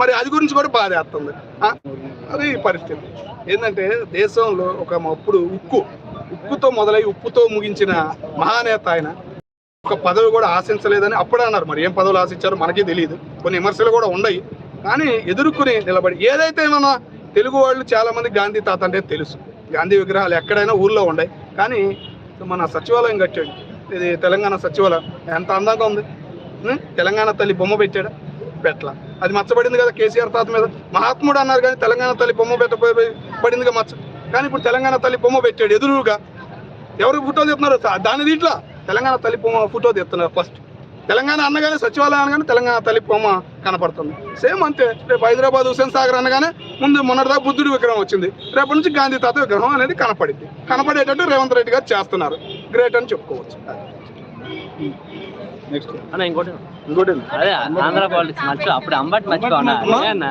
మరి అది గురించి కూడా బాధేస్తుంది. అది పరిస్థితి. ఏంటంటే దేశంలో ఒక అప్పుడు ఉక్కు ఉక్కుతో మొదలై ఉప్పుతో ముగించిన మహానేత ఆయన ఒక పదవి కూడా ఆశించలేదని అప్పుడే అన్నారు. మరి ఏం పదవులు ఆశించారో మనకే తెలియదు. కొన్ని విమర్శలు కూడా ఉన్నాయి. కానీ ఎదుర్కొని నిలబడి ఏదైతే మన తెలుగు వాళ్ళు చాలా మంది గాంధీ తాత అంటే తెలుసు. గాంధీ విగ్రహాలు ఎక్కడైనా ఊళ్ళో ఉన్నాయి కానీ మన సచివాలయం కట్టాడు. ఇది తెలంగాణ సచివాలయం. ఎంత అందంగా ఉంది. తెలంగాణ తల్లి బొమ్మ పెట్టాడు? పెట్టల అది మచ్చబడింది కదా కేసీఆర్ తాత మీద. మహాత్ముడు అన్నారు కానీ తెలంగాణ తల్లి బొమ్మ పెట్ట పడిందిగా మచ్చ. కానీ ఇప్పుడు తెలంగాణ తల్లి బొమ్మ పెట్టాడు ఎదురుగా. ఎవరు ఫోటో చెప్తున్నారు దాని దీంట్లో. తెలంగాణ తల్లి బొమ్మ ఫోటో తీస్తున్నారు ఫస్ట్. తెలంగాణ అన్నగానే సచివాలయం అనగానే తెలంగాణ తల్లి బొమ్మ కనపడుతుంది. సేమ్ అంతే. రేపు హైదరాబాద్ హుసేన్ సాగర్ అనగానే ముందు మొన్నటిదా బుద్ధుడి విగ్రహం వచ్చింది. రేపటి నుంచి గాంధీ తాత విగ్రహం అనేది కనపడింది. కనపడేటట్టు రేవంత్ రెడ్డి గారు చేస్తున్నారు. గ్రేట్ అని చెప్పుకోవచ్చు. నెక్స్ట్ అన్న ఇంకోటి. ఇంకోటి అదే ఆంధ్ర పాలిటిక్స్ మర్చి అప్పుడు అంబటి మర్చిపోనా అన్న.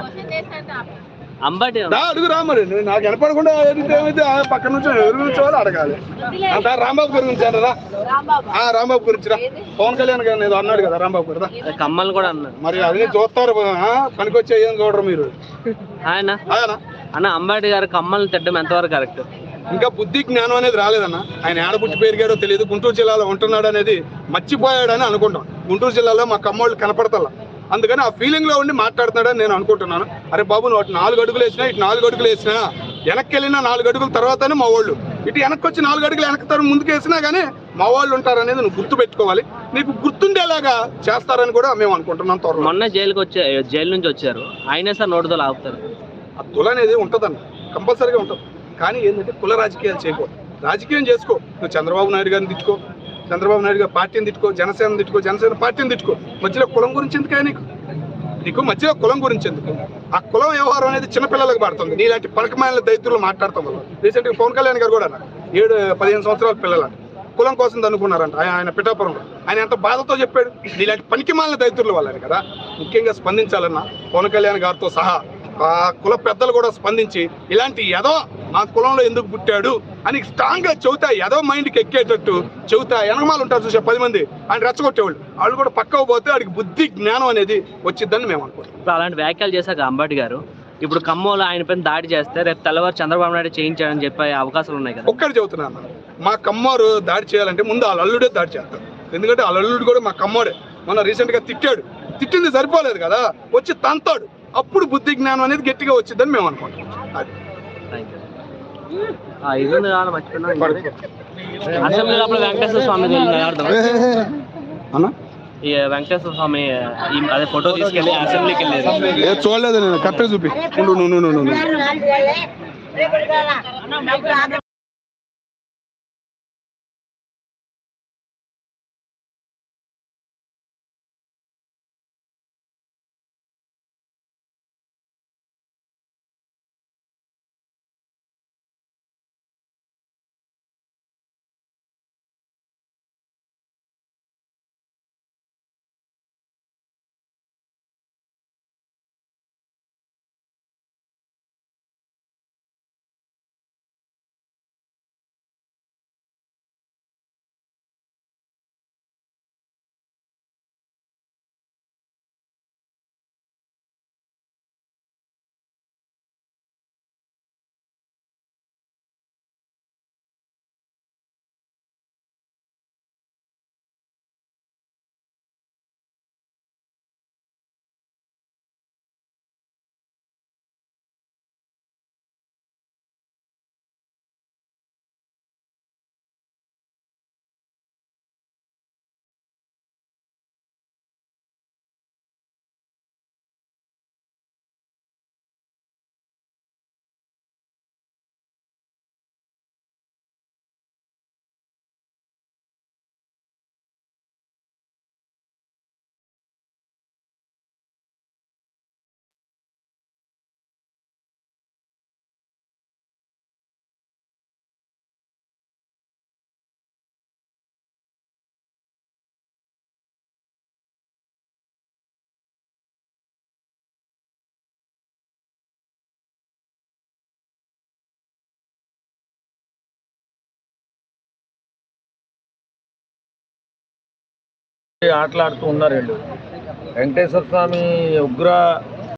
అంబటి అడుగురా మరి. నేను నాకు వినపడకుండా ఏమైతే ఆ పక్క నుంచి ఎవరు కూర్చోవాలో అడగాలి. అంతా రాంబాబు గురించి అంటారా ఆ రాంబాబు గురించి రా. పవన్ కళ్యాణ్ గారు ఏదో అన్నాడు కదా రాంబాబు గారు కమ్మలు కూడా అన్నారు. మరి అదే చూస్తారు పనికొచ్చే ఏం చూడరు మీరు. ఆయన? ఆయన. అన్న అంబటి గారు కమ్మలు తిట్టడం ఎంతవరకు కరెక్ట్? ఇంకా బుద్ధి జ్ఞానం అనేది రాలేదన్న. ఆయన ఆడబుట్టి పెరిగాడో తెలియదు. గుంటూరు జిల్లాలో ఉంటున్నాడు అనేది మర్చిపోయాడని అనుకుంటాం. గుంటూరు జిల్లాలో మా కమ్మోళ్ళు కనపడతల్లా అందుకని ఆ ఫీలింగ్లో ఉండి మాట్లాడుతున్నాడని నేను అనుకుంటున్నాను. అరే బాబు నువ్వు అటు నాలుగు అడుగులు వేసినా ఇటు నాలుగు అడుగులు వేసినా వెనక్కి వెళ్ళినా నాలుగు అడుగుల తర్వాతనే మా వాళ్ళు. ఇటు వెనక్కి వచ్చి నాలుగు అడుగులు వెనక్కి ముందుకు వేసినా కానీ మా వాళ్ళు ఉంటారనేది నువ్వు గుర్తు పెట్టుకోవాలి. నీకు గుర్తుండేలాగా చేస్తారని కూడా మేము అనుకుంటున్నాం త్వరలో. మొన్న జైలుకి వచ్చే జైలు నుంచి వచ్చారు. అయినా సార్ నోటుతో ఆపుతారు. ఆ తుల అనేది ఉంటుందన్న. కంపల్సరీగా ఉంటుంది. కానీ ఏంటంటే కుల రాజకీయాలు చేయకూడదు. రాజకీయం చేసుకో. నువ్వు చంద్రబాబు నాయుడు గారిని తిట్టుకో. చంద్రబాబు నాయుడు గారి పార్టీని తిట్టుకో. జనసేన తిట్టుకో. జనసేన పార్టీని తిట్టుకో. మధ్యలో కులం గురించి ఎందుకే నీకు? నీకు మధ్యలో కులం గురించి ఎందుకు? ఆ కులం వ్యవహారం అనేది చిన్నపిల్లలకు పడుతుంది నీలాంటి పలకమైన దైత్యులు మాట్లాడతాం వల్ల రీసెంట్గా పవన్ కళ్యాణ్ గారు కూడా ఏడు పదిహేను సంవత్సరాల పిల్లలు కులం కోసం అనుకున్నారంట ఆయన ఆయన పిఠాపురంలో. ఆయన ఎంత బాధతో చెప్పాడు? నీలాంటి పనికి మాలిన దైత్యుల వల్లనే కదా. ముఖ్యంగా స్పందించాలన్న పవన్ కళ్యాణ్ గారితో సహా కుల పెద్దలు కూడా స్పందించి ఇలాంటి ఎదో మా కులంలో ఎందుకు పుట్టాడు? అని స్ట్రాంగ్గా చెబుతా ఎదో మైండ్కి ఎక్కేటట్టు చెబుతా. వెనకమాలు ఉంటారు చూసే పది మంది ఆయన రెచ్చగొట్టేవాళ్ళు. వాళ్ళు కూడా పక్కకు పోతే వాడికి బుద్ధి జ్ఞానం అనేది వచ్చిద్దని మేము అనుకుంటాం ఇప్పుడు అలాంటి వ్యాఖ్యలు చేశాక అంబటి గారు. ఇప్పుడు ఖమ్మంలో ఆయన పైన దాడి చేస్తే రేపు తెల్లవారు చంద్రబాబు నాయుడు చేయించాడని చెప్పే అవకాశాలు ఉన్నాయి కదా. ఒక్కటి చెబుతున్నాను మా కమ్మారు దాడి చేయాలంటే ముందు వాళ్ళ అల్లుడే దాడి చేస్తారు. ఎందుకంటే వాళ్ళ అల్లుడు కూడా మా కమ్మోడే మొన్న రీసెంట్గా తిట్టాడు. తిట్టింది సరిపోలేదు కదా వచ్చి తంతాడు. అప్పుడు బుద్ధి జ్ఞానం అనేది గట్టిగా వచ్చిందని మేము అనుకుంటాం అది. వెంకటేశ్వర స్వామి అన్నా? వెంకటేశ్వర స్వామి అదే ఫోటో తీసుకెళ్ళి అసెంబ్లీకి వెళ్ళారు ఏ చూడలేదు నేను కరెక్ట్గా చూపి. ఉండు, ఉండు, ఉండు, ఆటలాడుతూ ఉన్నారు వీళ్ళు. వెంకటేశ్వర స్వామి ఉగ్ర